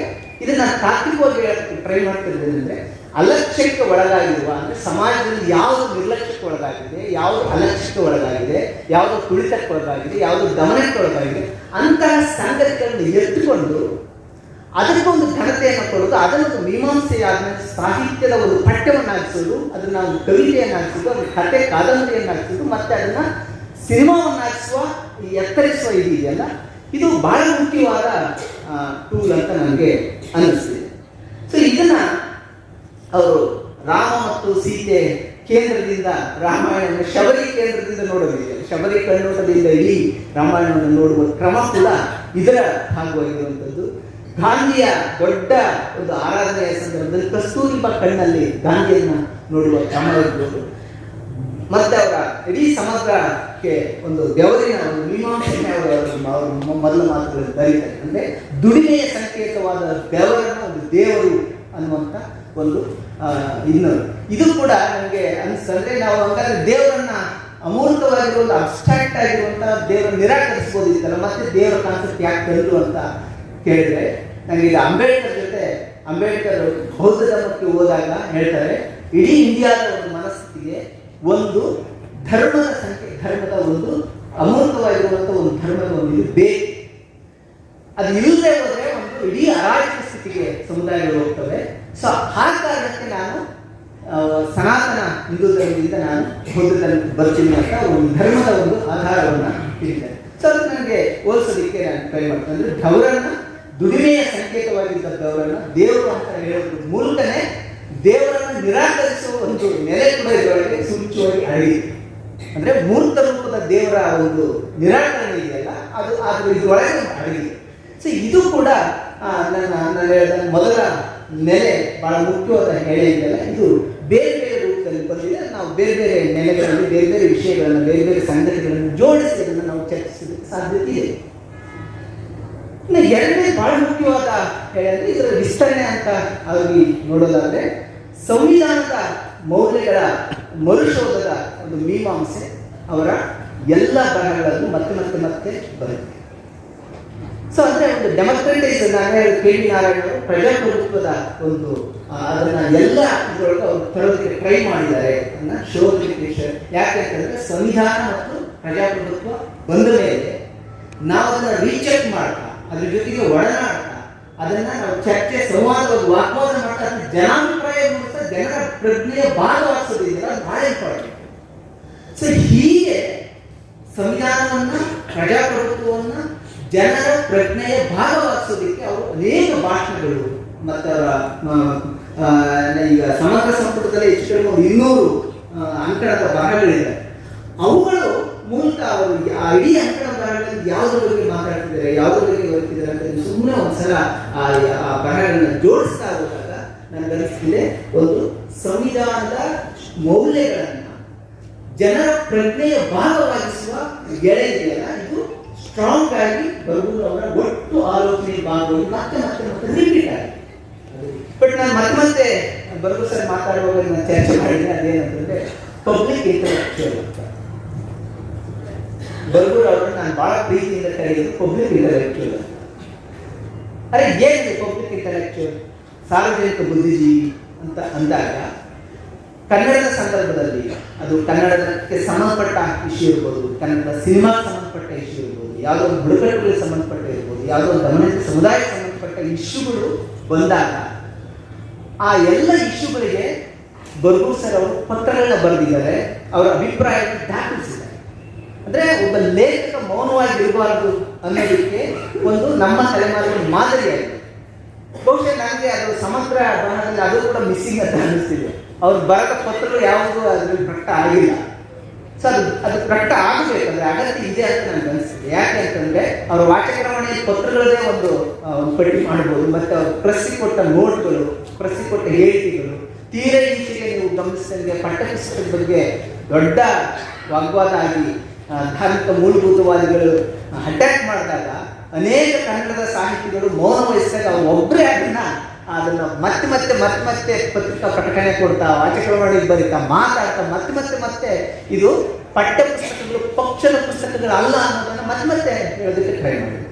ಇದನ್ನ ತಾತ್ವಿಕವಾಗಿ ಟ್ರೈ ಮಾಡ್ತಿದ್ದೇನೆಂದ್ರೆ ಅಲಕ್ಷ್ಯಕ್ಕೆ ಒಳಗಾಗಿರುವ, ಅಂದ್ರೆ ಸಮಾಜದಲ್ಲಿ ಯಾವುದು ನಿರ್ಲಕ್ಷ್ಯಕ್ಕೆ ಒಳಗಾಗಿದೆ, ಯಾವುದು ಅಲಕ್ಷ್ಯಕ್ಕೆ ಒಳಗಾಗಿದೆ, ಯಾವುದು ತುಳಿತಕ್ಕೆ ಒಳಗಾಗಿದೆ, ಯಾವುದು ಗಮನಕ್ಕೆ ಒಳಗಾಗಿದೆ, ಅಂತಹ ಸಂಗತಿಗಳನ್ನು ಎತ್ತುಕೊಂಡು ಅದಕ್ಕೊಂದು ಘನತೆಯನ್ನು ಕೊಡೋದು ಅದನ್ನೊಂದು ಮೀಮಾಂಸೆಯಾದ ಸಾಹಿತ್ಯದ ಒಂದು ಪಠ್ಯವನ್ನಾಗಿಸೋದು, ಅದನ್ನ ಒಂದು ಕವಿತೆಯನ್ನಾಗಿಸೋದು, ಒಂದು ಕತೆ ಕಾದಂಬರಿಯನ್ನಾಗಿಸೋದು, ಮತ್ತೆ ಅದನ್ನ ಸಿನಿಮಾವನ್ನಾಗಿಸುವ ಎತ್ತರಿಸುವ ಇದು ಇದೆಯಲ್ಲ? ಇದು ಬಹಳ ಮುಖ್ಯವಾದ ಟೂಲ್ ಅಂತ ನನಗೆ ಅನ್ನಿಸ್ತಿದೆ. ಸೊ ಇದನ್ನ ಅವರು ರಾಮ ಮತ್ತು ಸೀತೆ ಕೇಂದ್ರದಿಂದ, ರಾಮಾಯಣ ಶಬರಿ ಕೇಂದ್ರದಿಂದ ನೋಡೋದಿದೆ ಶಬರಿ ಕಣ್ಣೋಟದಿಂದ ಇಲ್ಲಿ ರಾಮಾಯಣವನ್ನು ನೋಡುವ ಕ್ರಮ ಕೂಡ ಇದರ ಭಾಗವಾಗಿರುವಂಥದ್ದು. ಗಾಂಧಿಯ ದೊಡ್ಡ ಒಂದು ಆರಾಧನೆಯ ಸಂದರ್ಭದಲ್ಲಿ ಕಸ್ತೂರಿಬಾ ಕಣ್ಣಲ್ಲಿ ಗಾಂಧಿಯನ್ನ ನೋಡುವ ಇರ್ಬೋದು ಮತ್ತೆ ಅವರ ಇಡೀ ಸಮಗ್ರಕ್ಕೆ ಒಂದು ಬೆವರಿನ ಒಂದು ಮೀಮಾಂಸೆಯನ್ನು ಅವರು ಮೊದಲ ಮಾತುಗಳಲ್ಲಿ ಬರೀತಾರೆ. ಅಂದ್ರೆ ದುಡಿಮೆಯ ಸಂಕೇತವಾದ ಬೆವರನ್ನ ಒಂದು ದೇವರು ಅನ್ನುವಂಥ ಒಂದು ಇನ್ನೊಂದು. ಇನ್ನು ಇದು ಕೂಡ ನನಗೆ ಅನಿಸ್ತಂದ್ರೆ ನಾವು ಹಂಗಾದ್ರೆ ದೇವರನ್ನ ಅಮೂರ್ತವಾಗಿರುವ ಒಂದು ಅಬ್ಸ್ಟ್ರಾಕ್ಟ್ ಆಗಿರುವಂತ ದೇವರ ನಿರಾಕರಿಸ್ಬೋದಿತ್ತಲ್ಲ ಮತ್ತೆ ದೇವರ ಕಾನ್ಸೆಪ್ಟ್ ಯಾಕೆ ತಂದ್ರು ಅಂತ ಕೇಳಿದ್ರೆ ನನಗೆ ಇದು ಅಂಬೇಡ್ಕರ್ ಜೊತೆ ಅಂಬೇಡ್ಕರ್ ಬೌದ್ಧ ಧರ್ಮಕ್ಕೆ ಹೋದಾಗ ಹೇಳ್ತಾರೆ, ಇಡೀ ಇಂಡಿಯಾದ ಒಂದು ಮನಸ್ಥಿತಿಗೆ ಒಂದು ಧರ್ಮದ ಸಂಖ್ಯೆ, ಧರ್ಮದ ಒಂದು ಅಮೂರ್ತವಾಗಿರುವಂಥ ಒಂದು ಧರ್ಮದ ಒಂದು ಇದು ಅದು ಇಲ್ಲದೆ ಹೋದರೆ ಒಂದು ಇಡೀ ಅರಾಜಕ ಸ್ಥಿತಿಗೆ ಸಮುದಾಯಗಳು ಹೋಗ್ತವೆ. ಸೊ ಆ ನಾನು ಸನಾತನ ಹಿಂದೂ ಧರ್ಮದಿಂದ ನಾನು ಬೌದ್ಧ ಧರ್ಮಕ್ಕೆ ಬರ್ತೀನಿ ಅಂತ ಒಂದು ಧರ್ಮದ ಒಂದು ಆಧಾರವನ್ನು ಇಟ್ಟಿದ್ದೇನೆ. ಸೊ ಅದು ನನಗೆ ಹೋಲಿಸೋದಕ್ಕೆ ನಾನು ಟ್ರೈ ಮಾಡ್ತೇನೆ. ಅಂದರೆ ಗೌರನ್ನ ದುಡಿಮೆಯ ಸಂಕೇತವಾಗಿದ್ದವರನ್ನು ದೇವರು ಅಂತ ಹೇಳೋದ್ರ ಮೂಲಕನೇ ದೇವರನ್ನು ನಿರಾಕರಿಸುವ ಒಂದು ನೆಲೆ ಕೂಡ ಇದರೊಳಗೆ ಸುಚ್ಚುವಾಗಿ ಅಡಗಿದೆ ಅಂದ್ರೆ ಮೂರ್ತ ರೂಪದ ದೇವರ ಒಂದು ನಿರಾಕರಣೆ ಇದೆಯಲ್ಲ, ಅದು ಅದರ ಇದರೊಳಗೆ ಅಡಗಿದೆ ಸೊ ಇದು ಕೂಡ ನನ್ನ, ನಾನು ಹೇಳಿದ ಮೊದಲ ನೆಲೆ ಬಹಳ ಮುಖ್ಯವಾದ ನೆಲೆ ಇದೆಯಲ್ಲ, ಇದು ಬೇರೆ ಬೇರೆ ರೂಪದಲ್ಲಿ ಬಂದಿದೆ. ನಾವು ಬೇರೆ ಬೇರೆ ನೆಲೆಗಳಲ್ಲಿ ಬೇರೆ ಬೇರೆ ವಿಷಯಗಳನ್ನು, ಬೇರೆ ಬೇರೆ ಸಂಗತಿಗಳನ್ನು ಜೋಡಿಸಿ ಅದನ್ನು ನಾವು ಚರ್ಚಿಸಿದ ಸಾಧ್ಯತೆ ಇದೆ. ಇನ್ನು ಎರಡನೇ ಬಹಳ ಮುಖ್ಯವಾದ ಹೇಳಿದ್ರೆ ಇದರ ವಿಸ್ತರಣೆ ಅಂತ ಆಗಿ ನೋಡೋದಾದ್ರೆ ಸಂವಿಧಾನದ ಮೌಲ್ಯಗಳ ಮರುಶೋಧದ ಒಂದು ಮೀಮಾಂಸೆ ಅವರ ಎಲ್ಲ ಬರಹಗಳಲ್ಲೂ ಮತ್ತೆ ಮತ್ತೆ ಮತ್ತೆ ಬರುತ್ತೆ. ಸೊ ಅಂದ್ರೆ ಒಂದು ಡೆಮೋಕ್ರಟೈಸ್ ಹೇಳಿ ಕೆ ವಿ ನಾರಾಯಣ ಅವರು ಪ್ರಜಾಪ್ರಭುತ್ವದ ಒಂದು ಅದನ್ನ ಎಲ್ಲ ಇದ್ರೊಳಗೆ ಅವರು ತರೋದಕ್ಕೆ ಟ್ರೈ ಮಾಡಿದ್ದಾರೆ ಅದನ್ನ ಶೋಧಕ್ಕೆ ಯಾಕೆ ಅಂತಂದ್ರೆ ಸಂವಿಧಾನ ಮತ್ತು ಪ್ರಜಾಪ್ರಭುತ್ವ ಬಂದ ಮೇಲೆ ನಾವು ಅದನ್ನ ರೀಚೆಕ್ ಮಾಡ್ತಾ ಅದ್ರ ಜೊತೆಗೆ ಒಡನಾಟ ಅದನ್ನ ನಾವು ಚರ್ಚೆ ಸಂವಾದ ವಾಗ್ವಾದ ಮಾಡ್ತಾ ಜನಾಭಿಪ್ರಾಯ ಮೂಡಿಸ್ತಾ ಜನರ ಪ್ರಜ್ಞೆಯ ಭಾಗವಾಗಿಸೋದಿಲ್ಲ ಬಹಳ ಇಂಪಾರ್ಟೆಂಟ್ ಸೊ ಹೀಗೆ ಸಂವಿಧಾನವನ್ನ, ಪ್ರಜಾಪ್ರಭುತ್ವವನ್ನ ಜನರ ಪ್ರಜ್ಞೆಯ ಭಾಗವಾಗಿಸೋದಕ್ಕೆ ಅವರು ಅನೇಕ ಭಾಷಣಗಳು. ಮತ್ತು ಈಗ ಸಮಗ್ರ ಸಂಪುಟದಲ್ಲಿ ಹೆಚ್ಚು ಇನ್ನೂರು ಅಂಕಣದ ಬರಹಗಳಿದೆ ಅವುಗಳು ಮೂಲತಃ ಅವರು ಆ ಇಡೀ ಅಂಕಣ ಬರಹಗಳಲ್ಲಿ ಯಾವುದ್ರ ಬಗ್ಗೆ ಮಾತಾಡ್ತಿದ್ದಾರೆ ಯಾವುದ್ರ ಬಗ್ಗೆ ಬರ್ತಿದ್ದಾರೆ ಅಂತ ಸುಮ್ಮನೆ ಒಂದ್ಸಲ ಆ ಬರಹಗಳನ್ನ ಜೋಡಿಸ್ತಾ ಹೋದಾಗ ನನಗನ್ನಿಸ್ತಿದೆ ಒಂದು ಸಂವಿಧಾನದ ಮೌಲ್ಯಗಳನ್ನ ಜನರ ಪ್ರಜ್ಞೆಯ ಭಾಗವಾಗಿಸುವ ಗೆಳೆ ಇದೆಯಲ್ಲ ಇದು ಸ್ಟ್ರಾಂಗ್ ಆಗಿ ಬರುವುದು ಅವರ ಒಟ್ಟು ಆಲೋಚನೆ ಭಾಗವನ್ನು ಮತ್ತೆ ಮತ್ತೆ ಮತ್ತೆ ರಿಪೀಟ್ ಆಗಿದೆ ಬಟ್ ನಾನು ಮತ್ತೆ ಮತ್ತೆ ಬರಗೂರು ಸರ್ ಮಾತಾಡುವಾಗ ನಾನು ಚರ್ಚೆ ಮಾಡಿದೆ ಅದೇನಂತಂದ್ರೆ ಪಬ್ಲಿಕ್ ಇಂಟರ್ ಅಂತ. ಬರಗೂರು ಅವರನ್ನು ನಾನು ಬಹಳ ಪ್ರೀತಿಯಿಂದ ಕರೆಯೋದು ಪಬ್ಲಿಕ್ ಇಂಟಲೆಕ್ಚುಯಲ್ ಅರೆ ಏನಿದೆ ಪಬ್ಲಿಕ್ ಇಂಟಲೆಕ್ಚುಯಲ್ ಸಾರ್ವಜನಿಕ ಬುದ್ಧಿಜೀವಿ ಅಂತ ಅಂದಾಗ, ಕನ್ನಡದ ಸಂದರ್ಭದಲ್ಲಿ ಅದು ಕನ್ನಡಕ್ಕೆ ಸಂಬಂಧಪಟ್ಟ ಇಶ್ಯೂ ಇರ್ಬೋದು, ಕನ್ನಡದ ಸಿನಿಮಾ ಸಂಬಂಧಪಟ್ಟ ಇಶ್ಯೂ ಇರ್ಬೋದು, ಯಾವುದೋ ಬುಡಕಟ್ಟುಗಳಿಗೆ ಸಂಬಂಧಪಟ್ಟ ಇರ್ಬೋದು, ಯಾವುದೋ ಒಂದು ಗಮನಿತ ಸಮುದಾಯಕ್ಕೆ ಸಂಬಂಧಪಟ್ಟ ಇಶ್ಯೂಗಳು ಬಂದಾಗ, ಆ ಎಲ್ಲ ಇಶ್ಯೂಗಳಿಗೆ ಬರ್ಗೂರ್ ಸರ್ ಅವರು ಪತ್ರಗಳನ್ನ ಬರೆದಿದ್ದಾರೆ, ಅವರ ಅಭಿಪ್ರಾಯವನ್ನು ದಾಖಲಿಸಿದ್ದಾರೆ. ಅಂದ್ರೆ ಒಬ್ಬ ಲೇಖಕ ಮೌನವಾಗಿ ಇರಬಾರದು ಅನ್ನೋದಕ್ಕೆ ಒಂದು ನಮ್ಮ ತಲೆಮಾರಿನ ಮಾದರಿಯಾಗಿದೆ. ಬಹುಶಃ ನನಗೆ ಅದು ಸಮಗ್ರ ಬರಹದಲ್ಲಿ ಅದು ಕೂಡ ಮಿಸ್ಸಿಂಗ್ ಅಂತ ಅನ್ನಿಸ್ತಿದೆ. ಅವ್ರು ಬರದ ಪತ್ರಗಳು ಯಾವುದು ಅದ್ರಲ್ಲಿ ಪ್ರಕಟ ಆಗಿಲ್ಲ. ಸೊ ಅದು ಅದು ಪ್ರಕಟ ಆಗಬೇಕಂದ್ರೆ ಅಗತ್ಯ ಇದೆ ಅಂತ ನನಗೆ ಅನಿಸ್ತಿದೆ ಯಾಕೆ ಅಂತಂದ್ರೆ ಅವ್ರ ವಾಚಕರವಣೆಯ ಪತ್ರಗಳದೇ ಒಂದು ಪಟ್ಟಿ ಮಾಡ್ಬೋದು. ಮತ್ತೆ ಅವ್ರು ಪ್ರಸಿ ಕೊಟ್ಟ ನೋಟ್ಗಳು ಪ್ರಸಿ ಕೊಟ್ಟ ಹೇಳಿಕೆಗಳು, ತೀರ ಈಚೆಗೆ ನೀವು ಗಮನಿಸಿದಂಗೆ ಪಠ್ಯಪುಸ್ತಕದ ಬಗ್ಗೆ ದೊಡ್ಡ ವಾಗ್ವಾದ ಆಗಿ ಧಾರ್ಮಿಕ ಮೂಲಭೂತವಾದಿಗಳು ಅಟ್ಯಾಕ್ ಮಾಡಿದಾಗ ಅನೇಕ ಕನ್ನಡದ ಸಾಹಿತಿಗಳು ಮೌನ ವಹಿಸಿದಾಗ ಒಬ್ಬರೇ ಅದನ್ನ ಅದನ್ನು ಮತ್ತೆ ಮತ್ತೆ ಮತ್ತೆ ಮತ್ತೆ ಪತ್ರಿಕಾ ಪ್ರಕಟಣೆ ಕೊಡ್ತಾ ವಾಚಕವಾಗಿ ಬರೀತಾ, ಮಾತಾಡ್ತಾ, ಮತ್ತೆ ಮತ್ತೆ ಮತ್ತೆ ಇದು ಪಠ್ಯ ಪುಸ್ತಕಗಳು ಪಕ್ಷದ ಪುಸ್ತಕಗಳು ಅಲ್ಲ ಅನ್ನೋದನ್ನು ಮತ್ತೆ ಮತ್ತೆ ಹೇಳೋದಕ್ಕೆ ಟ್ರೈ ಮಾಡಿದ್ರು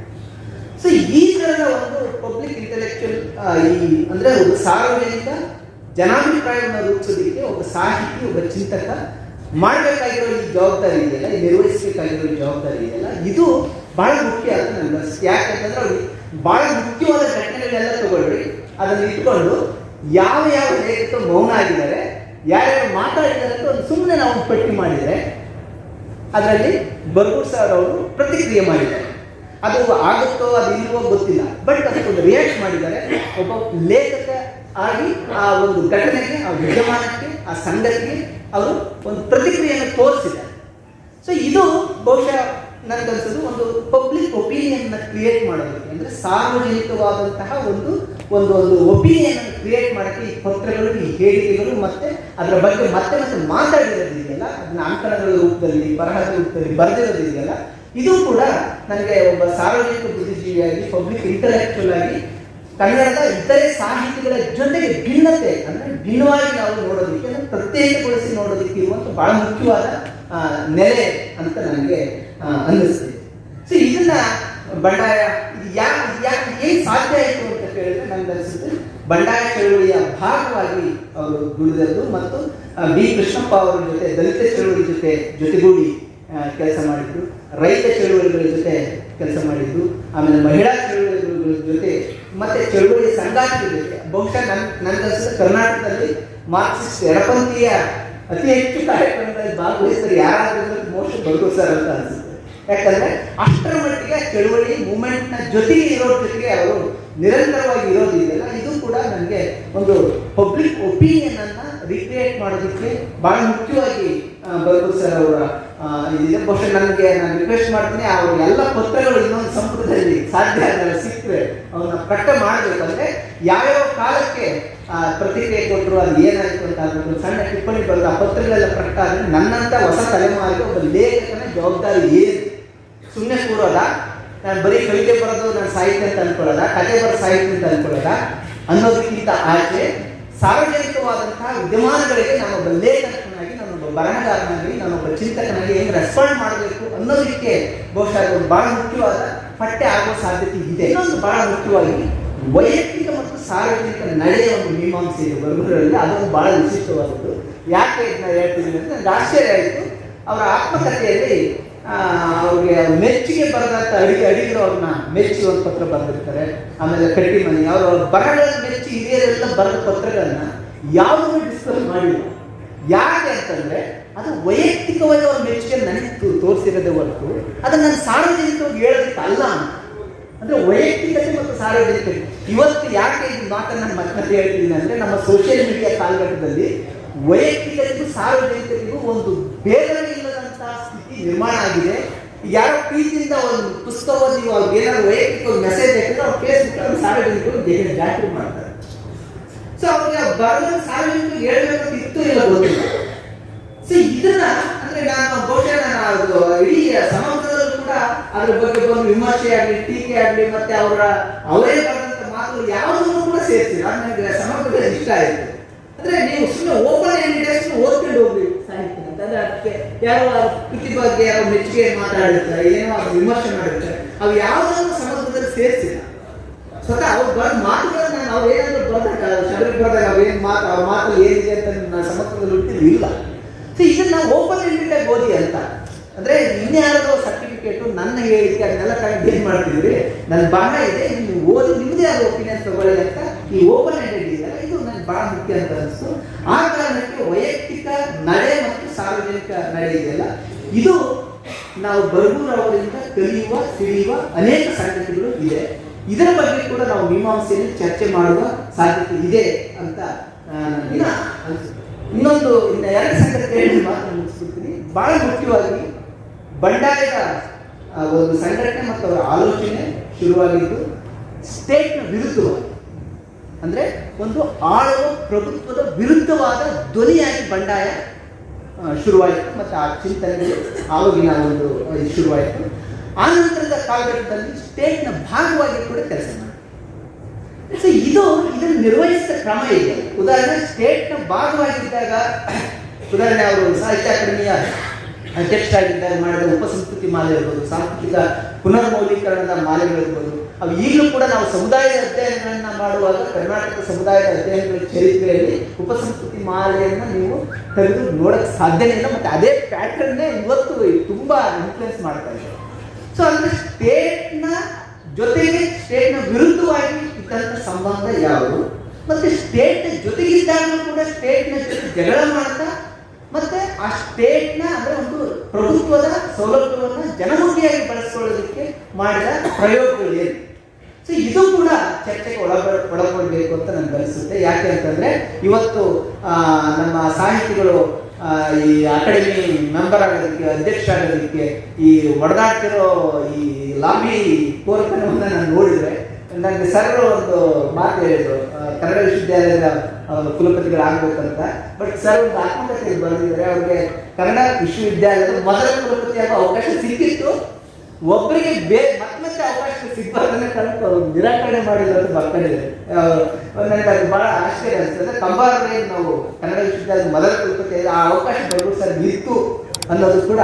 ಸೊ ಈ ಥರದ ಒಂದು ಪಬ್ಲಿಕ್ ಇಂಟೆಲೆಕ್ಚುಯಲ್ ಈ, ಅಂದರೆ ಒಂದು ಸಾರ್ವಜನಿಕ ಜನಾಭಿಪ್ರಾಯವನ್ನು ರೂಪಿಸೋದಕ್ಕೆ ಒಬ್ಬ ಸಾಹಿತಿ, ಒಬ್ಬ ಚಿಂತಕ ಮಾಡಬೇಕಾಗಿರೋ ಈ ಜವಾಬ್ದಾರಿ ಇದೆಯಲ್ಲ ನಿರ್ವಹಿಸಬೇಕಾಗಿರೋ ಜವಾಬ್ದಾರಿ ಇದೆಯಲ್ಲ, ಇದು ಬಹಳ ಮುಖ್ಯ ಅಂತ ನನ್ನ ಅನ್ಸುತ್ತೆ ಯಾಕಂತಂದ್ರೆ ಅವ್ರಿಗೆ ಬಹಳ ಮುಖ್ಯವಾದ ಘಟನೆಗಳೆಲ್ಲ ತಗೊಳ್ರಿ ಅದನ್ನು ಇಟ್ಕೊಂಡು ಯಾವ ಯಾವ ಲೇಖಕ ಮೌನ ಆಗಿದ್ದಾರೆ, ಯಾರ್ಯಾರು ಮಾತಾಡಿದ್ದಾರೆ ಅಂತ ಒಂದು ಸುಮ್ಮನೆ ನಾವು ಪಟ್ಟಿ ಮಾಡಿದರೆ, ಅದರಲ್ಲಿ ಬರ್ಗೂರ್ ಸರ್ ಅವರು ಪ್ರತಿಕ್ರಿಯೆ ಮಾಡಿದ್ದಾರೆ. ಅದು ಆಗುತ್ತೋ ಅದು ಇಲ್ವೋ ಗೊತ್ತಿಲ್ಲ, ಬಟ್ ಅದಕ್ಕೊಂದು ರಿಯಾಕ್ಟ್ ಮಾಡಿದ್ದಾರೆ. ಒಬ್ಬ ಲೇಖಕ ಆಗಿ ಆ ಒಂದು ಘಟನೆಗೆ, ಆ ವಿದ್ಯಮಾನಕ್ಕೆ ಆ ಸಂಗತಿಗೆ ಅವರು ಒಂದು ಪ್ರತಿಕ್ರಿಯೆಯನ್ನು ತೋರಿಸಿದ್ದಾರೆ. ಸೊ ಇದು ಬಹುಶಃ ನನಗನ್ಸೋದು ಒಂದು ಪಬ್ಲಿಕ್ ಒಪಿನಿಯನ್ ಕ್ರಿಯೇಟ್ ಮಾಡೋದಕ್ಕೆ, ಅಂದ್ರೆ ಸಾರ್ವಜನಿಕವಾದಂತಹ ಒಂದು ಒಂದು ಒಂದು ಒಪಿನಿಯನ್ ಕ್ರಿಯೇಟ್ ಮಾಡೋಕ್ಕೆ ಈ ಪತ್ರಗಳು, ಈ ಹೇಳಿಕೆಗಳು ಮತ್ತೆ ಅದರ ಬಗ್ಗೆ ಮತ್ತೆ ಮತ್ತೆ ಮಾತಾಡಿರೋದಿದೆಯಲ್ಲ ಅದನ್ನ ಅಂಕಣಗಳ ರೂಪದಲ್ಲಿ ಬರಹದ ರೂಪದಲ್ಲಿ ಬರೆದಿರೋದಿದೆಯಲ್ಲ ಇದು ಕೂಡ ನನಗೆ ಒಬ್ಬ ಸಾರ್ವಜನಿಕ ಬುದ್ಧಿಜೀವಿಯಾಗಿ ಪಬ್ಲಿಕ್ ಇಂಟಲೆಕ್ಚುಯಲ್ ಆಗಿ ಕನ್ನಡದ ಇತರೆ ಸಾಹಿತಿಗಳ ಜೊತೆಗೆ ಭಿನ್ನತೆ ಅಂದ್ರೆ ಭಿನ್ನವಾಗಿ ನಾವು ನೋಡೋದಕ್ಕೆ ಪ್ರತ್ಯೇಕಗೊಳಿಸಿ ನೋಡೋದಕ್ಕೆ ಇರುವಂಥ ಬಹಳ ಮುಖ್ಯವಾದ ನೆಲೆ ಅಂತ ನನಗೆ ಅನ್ನಿಸ್ತದೆ. ಸೊ ಇದನ್ನ ಬಂಡಾಯ ಯಾಕೆ ಯಾಕೆ, ಏನು ಸಾಧ್ಯ ಆಯಿತು ಅಂತ ಕೇಳಿದ್ರೆ ನನಗೆ ಅನಿಸುತ್ತೆ ಬಂಡಾಯ ಚಳುವಳಿಯ ಭಾಗವಾಗಿ ಅವರು ದುಡಿದದ್ದು ಮತ್ತು ಬಿ. ಕೃಷ್ಣಪ್ಪ ಅವರ ಜೊತೆ, ದಲಿತ ಚಳುವಳಿ ಜೊತೆ, ಜೊತೆಗೂಡಿ ಕೆಲಸ ಮಾಡಿದ್ರು. ರೈತ ಚಳುವಳಿಗಳ ಜೊತೆ ಕೆಲಸ ಮಾಡಿದ್ರು. ಆಮೇಲೆ ಮಹಿಳಾ ಚಳುವಳಿಗಳ ಜೊತೆ ಮತ್ತೆ ಚಳುವಳಿ ಜೊತೆ ಬಹುಶಃ ನನ್ನ ನನ್ಗನ್ಸುತ್ತೆ ಕರ್ನಾಟಕದಲ್ಲಿ ಮಾರ್ಕ್ಸಿಸ್ಟ್ ಎಡಪಂಥೀಯ ಅತಿ ಹೆಚ್ಚು ಕಾರ್ಯಕ್ರಮದಲ್ಲಿ ಭಾಗವಹಿಸಿದ್ರೆ ಯಾರಾದ್ರೂ ಮೋಸ್ಟ್ ಬರ್ಗೋ ಸರ್ ಅಂತ ಅನ್ಸುತ್ತೆ. ಯಾಕಂದ್ರೆ ಅಷ್ಟರ ಮಟ್ಟಿಗೆ ಚಳುವಳಿ ಮೂಮೆಂಟ್ನ ಜೊತೆಗೆ ಇರೋ ಜೊತೆಗೆ ಅವರು ನಿರಂತರವಾಗಿ ಇರೋದಿದೆಯಲ್ಲ ಇದು ಕೂಡ ನನಗೆ ಒಂದು ಪಬ್ಲಿಕ್ ಒಪಿನಿಯನ್ ಅನ್ನ ರಿಕ್ರಿಯೇಟ್ ಮಾಡೋದಕ್ಕೆ ಬಹಳ ಮುಖ್ಯವಾಗಿ ಬರ್ಬೋದು ಸರ್ ಅವರ ಇದೆ ಬಹುಶಃ ನನಗೆ, ನಾನು ರಿಕ್ವೆಸ್ಟ್ ಮಾಡ್ತೀನಿ, ಅವ್ರ ಎಲ್ಲ ಪತ್ರಗಳು ಇನ್ನೊಂದು ಸಂಪುಟದಲ್ಲಿ ಸಾಧ್ಯ ಆಗಲ್ಲ ಸಿಕ್ಕರೆ ಅವನ್ನ ಪ್ರಕಟ ಮಾಡಬೇಕಂದ್ರೆ ಯಾವ್ಯಾವ ಕಾಲಕ್ಕೆ ಪ್ರತಿಕ್ರಿಯೆ ಕೊಟ್ಟರು ಅದು ಏನಾಯ್ತು ಅಂತ ಒಂದು ಸಣ್ಣ ಟಿಪ್ಪಣಿ ಬರೆದು ಆ ಪತ್ರಗಳೆಲ್ಲ ಪ್ರಕಟ ಆದರೆ ನನ್ನಂತ ಹೊಸ ತಲೆಮಾರಿಗೆ ಒಬ್ಬ ಲೇಖಕನ ಜವಾಬ್ದಾರಿ ಏನು? ಸುಮ್ಮನೆ ಕೂರೋಲ್ಲ. ನಾನು ಬರೀ ಕವಿತೆ ಬರೋದು ನಾನು ಸಾಹಿತ್ಯ ಅಂತ ಅನ್ಕೊಳ್ಳಲ್ಲ, ಕತೆ ಬರೋ ಸಾಹಿತ್ಯ ಅಂತ ಅನ್ಕೊಳ್ಳಲ್ಲ. ಅನ್ನೋದಕ್ಕಿಂತ ಆಚೆ ಸಾರ್ವಜನಿಕವಾದಂತಹ ವಿದ್ಯಮಾನಗಳಿಗೆ ನಾನೊಬ್ಬ ಲೇಖಕನಾಗಿ ನಾನೊಬ್ಬ ಬರಹಗಾರನಾಗಿ ನಾನೊಬ್ಬ ಚಿಂತಕನಾಗಿ ಏನು ರೆಸ್ಪಾಂಡ್ ಮಾಡಬೇಕು ಅನ್ನೋದಕ್ಕೆ ಬಹುಶಃ ಒಂದು ಬಹಳ ಮುಖ್ಯವಾದ ಪಠ್ಯ ಆಗುವ ಸಾಧ್ಯತೆ ಇದೆ. ಇನ್ನೊಂದು ಬಹಳ ಮುಖ್ಯವಾಗಿ ವೈಯಕ್ತಿಕ ಮತ್ತು ಸಾರ್ವಜನಿಕ ನಡೆಯ ಒಂದು ಮೀಮಾಂಸೆ ಇದೆ ಬರಬರಲ್ಲಿ ಅದೊಂದು ಬಹಳ ವಿಶಿಷ್ಟವಾದದ್ದು. ಯಾಕೆ ಇದನ್ನ ಹೇಳ್ತಿದ್ದೀನಿ ಅಂದರೆ, ನನಗೆ ಆಶ್ಚರ್ಯ ಆಯಿತು. ಅವರ ಆತ್ಮಕಥೆಯಲ್ಲಿ ಅವ್ರಿಗೆ ಮೆಚ್ಚುಗೆ ಬರದಂತ ಅಡಿಗೆ ಅಡಿಗರು ಅವ್ರನ್ನ ಮೆಚ್ಚಿ ಒಂದು ಪತ್ರ ಬರೆದಿರ್ತಾರೆ. ಆಮೇಲೆ ಕಟ್ಟಿ ಮನೆ, ಅವರು ಬರಹಗಳನ್ನು ಮೆಚ್ಚಿ ಹಿರಿಯರೆಲ್ಲ ಬರೆದ ಪತ್ರಗಳನ್ನ ಯಾವುದನ್ನು ಡಿಸ್ಕಸ್ ಮಾಡಿಲ್ಲ. ಯಾಕೆ ಅಂತಂದ್ರೆ ಅದು ವೈಯಕ್ತಿಕವಾಗಿ ಅವ್ರ ಮೆಚ್ಚುಗೆ ನನಗೆ ತೋರಿಸಿರೋದೇ ಹೊರತು ಅದನ್ನ ನಾನು ಸಾರ್ವಜನಿಕವಾಗಿ ಹೇಳೋದಕ್ಕೆ ಅಲ್ಲ ಅಂತ. ಅಂದ್ರೆ ವೈಯಕ್ತಿಕತೆ ಮತ್ತು ಸಾರ್ವಜನಿಕತೆ. ಇವತ್ತು ಯಾಕೆ ಈ ಮಾತನ್ನ ನಾನು ಮತ್ತೆ ಹೇಳ್ತೀನಿ ಅಂದ್ರೆ ನಮ್ಮ ಸೋಷಿಯಲ್ ಮೀಡಿಯಾ ಕಾಲಘಟ್ಟದಲ್ಲಿ ವೈಯಕ್ತಿಕತೆಗೂ ಸಾರ್ವಜನಿಕರಿಗೂ ಒಂದು ಬೇರೆ ನಿರ್ಮಾಣ ಆಗಿದೆ. ಯಾರೋ ಪ್ರೀತಿಯಿಂದ ಒಂದು ಪುಸ್ತಕ ಓದಿ ಅವ್ರಿಗೆ ಏನಾದ್ರು ವೈಯಕ್ತಿಕ ಒಂದು ಮೆಸೇಜ್ ಹಾಕಿದ್ರೆ ಅವ್ರು ಫೇಸ್ಬುಕ್ ಅಲ್ಲಿ ಸಾರ್ವಜನಿಕರು ದೇಹ ಜಾಹೀರು ಮಾಡ್ತಾರೆ. ಸೊ ಅವ್ರಿಗೆ ಬರೋದು ಸಾರ್ವಜನಿಕರು ಹೇಳ್ಬೇಕಂತ ಇತ್ತು ಇಲ್ಲ ಗೊತ್ತಿಲ್ಲ. ಸೊ ಇದನ್ನ ಅಂದ್ರೆ ನಾನು ಬಹುಶಃ ನಾನು ಇಡೀ ಸಮಾಜದಲ್ಲೂ ಕೂಡ ಅದ್ರ ಬಗ್ಗೆ ಬಂದು ವಿಮರ್ಶೆ ಆಗಲಿ, ಟೀಕೆ ಆಗಲಿ, ಮತ್ತೆ ಅವರ, ಅವರೇ ಬರೆದಂತ ಮಾತುಗಳು ಯಾವುದನ್ನು ಕೂಡ ಸೇರಿಸಿಲ್ಲ. ನನಗೆ ಸಮಗ್ರದಲ್ಲಿ ಇಷ್ಟ ಆಯಿತು. ಅಂದ್ರೆ ನೀವು ಸುಮ್ಮನೆ ಓಪನ್ ಎಂಡೆಡ್ ಓದ್ಕೊಂಡು ಹೋಗ್ಬೇಕು ಸಾಹಿತ್ಯ ಅಂತಂದ್ರೆ ಅದಕ್ಕೆ ಯಾರೋ ಕೃತಿ ಬಗ್ಗೆ ಯಾರೋ ಮೆಚ್ಚುಗೆ ಮಾತಾಡಿರ್ತಾರೆ, ಏನೋ ವಿಮರ್ಶೆ ಮಾಡಿರ್ತಾರೆ. ಅವು ಯಾವುದನ್ನು ಸಮಗ್ರದಲ್ಲಿ ಸೇರಿಸಿಲ್ಲ. ಸ್ವತಃ ಅವ್ರು ಬರೆದ ಮಾತುಗಳನ್ನ ನಾವು ಏನಾದರೂ ಬರ್ದಾಗ ಶಬರಿ ಬರ್ದಾಗ ಅವೇನು ಮಾತು ಅವ್ರ ಮಾತು ಏನಿದೆ ಅಂತ ನಾನು ಸಮಗ್ರದಲ್ಲಿ ಇಲ್ಲ. ಸೊ ಇದನ್ನ ಓಪನ್ ಎಂಡೆಡ್ ಓದಿ ಅಂತ. ಅಂದ್ರೆ ಇನ್ಯಾರೋ ಸರ್ಟಿಫಿಕೇಟ್ ನನ್ನ ಹೇಳಿಕೆ ಅದನ್ನೆಲ್ಲ ತಗೊಂಡು ಏನ್ ಮಾಡ್ತಿದ್ರಿ ನನ್ನ ಬಾಣ ಇದೆ ನೀವು ಓದಿ ನಿಮ್ಮದೇ ಆದ ಒಪಿನಿಯನ್ ತಗೊಳ್ಳಿ ಅಂತ ಈ ಓಪನ್ ಎಂಡೆಡ್ ಇದೆಯಲ್ಲ ಇದು ನನಗೆ ಬಹಳ ಮುಖ್ಯ ಅಂತ ಅನಿಸ್ತು. ಆ ಕಾರಣಕ್ಕೆ ವೈಯಕ್ತಿಕ ನಡೆ ಮತ್ತು ಸಾರ್ವಜನಿಕ ನಡೆ ಇದೆಯಲ್ಲ, ಇದು ನಾವು ಬರ್ಗೂರ್ ಅವರಿಂದ ಕಲಿಯುವ, ತಿಳಿಯುವ ಅನೇಕ ಸಂಗತಿಗಳು ಇದೆ. ಇದರ ಬಗ್ಗೆ ಕೂಡ ನಾವು ಮೀಮಾಂಸೆಯಲ್ಲಿ ಚರ್ಚೆ ಮಾಡುವ ಸಾಧ್ಯತೆ ಇದೆ ಅಂತ ನನಗೆ ಇನ್ನೊಂದು, ಇನ್ನ ಎರಡು ಸಂಗತಿ ಹೇಳಿ ಮಾತು ಮುಗಿಸ್ಬಿಡ್ತೀನಿ ಬಹಳ ಮುಖ್ಯವಾಗಿ ಬಂಡಾಯದ ಒಂದು ಸಂಘಟನೆ ಮತ್ತು ಅವರ ಆಲೋಚನೆ ಶುರುವಾಗಿದ್ದು ಸ್ಟೇಟ್ ವಿರುದ್ಧವಾಗಿ. ಅಂದ್ರೆ ಒಂದು ಆಳುವ ಪ್ರಭುತ್ವದ ವಿರುದ್ಧವಾದ ಧ್ವನಿಯಾಗಿ ಬಂಡಾಯ ಶುರುವಾಯಿತು ಮತ್ತು ಆ ಚಿಂತನೆಗಳು ಆವಾಗಿನ ಒಂದು ಶುರುವಾಯಿತು. ಆ ನಂತರದ ಕಾಲಘಟ್ಟದಲ್ಲಿ ಸ್ಟೇಟ್ನ ಭಾಗವಾಗಿ ಕೂಡ ಕೆಲಸ ಮಾಡಿ ಸೊ ಇದು, ಇದನ್ನು ನಿರ್ವಹಿಸಿದ ಕ್ರಮ ಇದೆ. ಉದಾಹರಣೆ ಸ್ಟೇಟ್ನ ಭಾಗವಾಗಿದ್ದಾಗ, ಉದಾಹರಣೆ, ಅವರು ಸಾಹಿತ್ಯ ಅಕಾಡೆಮಿಯ ಅಧ್ಯಕ್ಷರಾಗಿದ್ದಾಗ ಮಾಡಿದ ಉಪಸಂಸ್ಕೃತಿ ಮಾಲೆ ಇರ್ಬೋದು, ಸಾಂಸ್ಕೃತಿಕ ಪುನರ್ಮೌಲೀಕರಣದ ಮಾಲೆಗಳಿರ್ಬೋದು. ಅವು ಈಗಲೂ ಕೂಡ ನಾವು ಸಮುದಾಯದ ಅಧ್ಯಯನಗಳನ್ನು ಮಾಡುವಾಗ ಕರ್ನಾಟಕ ಸಮುದಾಯದ ಅಧ್ಯಯನಗಳ ಚರಿತ್ರೆಯಲ್ಲಿ ಉಪಸಂಸ್ಕೃತಿ ಮಾಲೆಯನ್ನು ನೀವು ತೆಗೆದು ನೋಡಕ್ಕೆ ಸಾಧ್ಯನೇ ಇಲ್ಲ, ಮತ್ತೆ ಅದೇ ಪ್ಯಾಟರ್ನ್ನೇ ಇವತ್ತು ತುಂಬ ಇನ್ಫ್ಲುಯೆನ್ಸ್ ಮಾಡ್ತಾ ಇದೆ. ಸೊ ಅಂದರೆ ಸ್ಟೇಟ್ನ ಜೊತೆಗೆ ಸ್ಟೇಟ್ನ ವಿರುದ್ಧವಾಗಿ ಇದ್ದಂಥ ಸಂಬಂಧ ಯಾವುದು? ಮತ್ತು ಸ್ಟೇಟ್ನ ಜೊತೆಗಿದ್ದಾಗ ಕೂಡ ಸ್ಟೇಟ್ನ ಜೊತೆ ಜಗಳ ಮಾಡ್ತಾ, ಮತ್ತೆ ಆ ಸ್ಟೇಟ್ನ ಅಂದ್ರೆ ಒಂದು ಪ್ರಭುತ್ವದ ಸೌಲಭ್ಯವನ್ನು ಜನಮುಖಿಯಾಗಿ ಬಳಸ್ಕೊಳ್ಳೋದಕ್ಕೆ ಮಾಡಿದ ಪ್ರಯೋಗಗಳು ಏನು ಸೊ ಇದು ಕೂಡ ಚರ್ಚೆಗೆ ಒಳಗ ಒಳಗೊಳ್ಬೇಕು ಅಂತ ನನ್ಗೆ ಅನಿಸುತ್ತೆ. ಯಾಕೆ ಅಂತಂದ್ರೆ, ಇವತ್ತು ನಮ್ಮ ಸಾಹಿತಿಗಳು ಈ ಅಕಾಡೆಮಿ ಮೆಂಬರ್ ಆಗೋದಕ್ಕೆ, ಅಧ್ಯಕ್ಷ ಆಗೋದಕ್ಕೆ ಈ ಒಡೆದಾಡ್ತಿರೋ ಈ ಲಾಬಿ ಕೋರತನವನ್ನ ನಾನು ನೋಡಿದ್ರೆ ನನಗೆ ಸರ್ ಒಂದು ಮಾತು ಹೇಳಿದ್ರು. ಕನ್ನಡ ವಿಶ್ವವಿದ್ಯಾಲಯದ ಕುಲಪತಿಗಳು ಕುಲಪತಿಗಳಾಗ್ಬೇಕಂತ. ಬಟ್ ಸರ್ ಒಂದು ಆತ್ಮಕಥೆಯಲ್ಲಿ ಬರೆದಿದ್ದಾರೆ. ಅವ್ರಿಗೆ ಕನ್ನಡ ವಿಶ್ವವಿದ್ಯಾಲಯದ ಮೊದಲ ಕುಲಪತಿಯಾಗುವ ಅವಕಾಶ ಸಿಕ್ಕಿತ್ತು. ಒಬ್ಬರಿಗೆ ಬೇ ಮತ್ತೆ ಮತ್ತೆ ಅವಕಾಶ ಸಿಗ್ಬಾರ್ದನ್ನ ಕರೆಕ್ಟ್ ಅವರು ನಿರಾಕರಣೆ ಮಾಡಿಲ್ಲ ಅಂತ ಬರ್ಕೊಂಡಿದೆ ನನಗೆ ಅದು ಬಹಳ ಆಶ್ಚರ್ಯ ಅನಿಸ್ತದೆ ಕಂಬಾರದಲ್ಲಿ ನಾವು ಕನ್ನಡ ವಿಶ್ವವಿದ್ಯಾಲಯದ ಮೊದಲ ಕುಲಪತಿ ಆ ಅವಕಾಶ ಬರ್ಬೋದು ಸರ್ ಇತ್ತು ಅನ್ನೋದು ಕೂಡ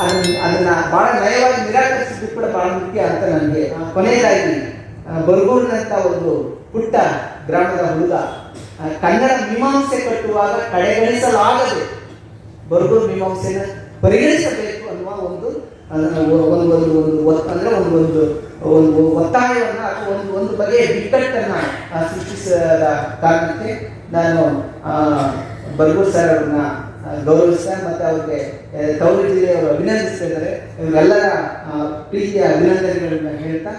ಅದನ್ನ ಬಹಳ ನಯವಾಗಿ ನಿರಾಕರಿಸಿದ್ದು ಕೂಡ ಬಹಳ ಮುಖ್ಯ ಅಂತ ನನಗೆ ಕೊನೆಯದಾಗಿ ಬರ್ಗೂರಿನಂತ ಒಂದು ಪುಟ್ಟ ಗ್ರಾಮದ ಹುಡುಗ ಕನ್ನಡ ಮೀಮಾಂಸೆ ಕಟ್ಟುವಾಗ ಕಡೆಗಣಿಸಲಾಗದೆ ಬರ್ಗೂರು ಮೀಮಾಂಸೆನ ಪರಿಗಣಿಸಬೇಕು ಅನ್ನುವ ಒಂದು ಆ, ಒಂದು ಒಂದು ಒಂದು ಅಂದರೆ ಒಂದು ಒಂದು ಒಂದು ಒತ್ತಾಯವನ್ನು ಅಥವಾ ಒಂದು ಒಂದು ಬಗೆಯ ಬಿಕ್ಕಟ್ಟನ್ನು ಸೃಷ್ಟಿಸಿದ ಕಾರಣಕ್ಕೆ ನಾನು ಬರ್ಗು ಸರ್ ಅವ್ರನ್ನ ಗೌರವಿಸ್ತಾ ಮತ್ತೆ ಅವ್ರಿಗೆ ತವರು ಜಿಲ್ಲೆಯವರು ಅಭಿನಂದಿಸ್ತಾ ಇವರೆಲ್ಲರ ಪ್ರೀತಿಯ ಅಭಿನಂದನೆಗಳನ್ನು ಹೇಳ್ತಾ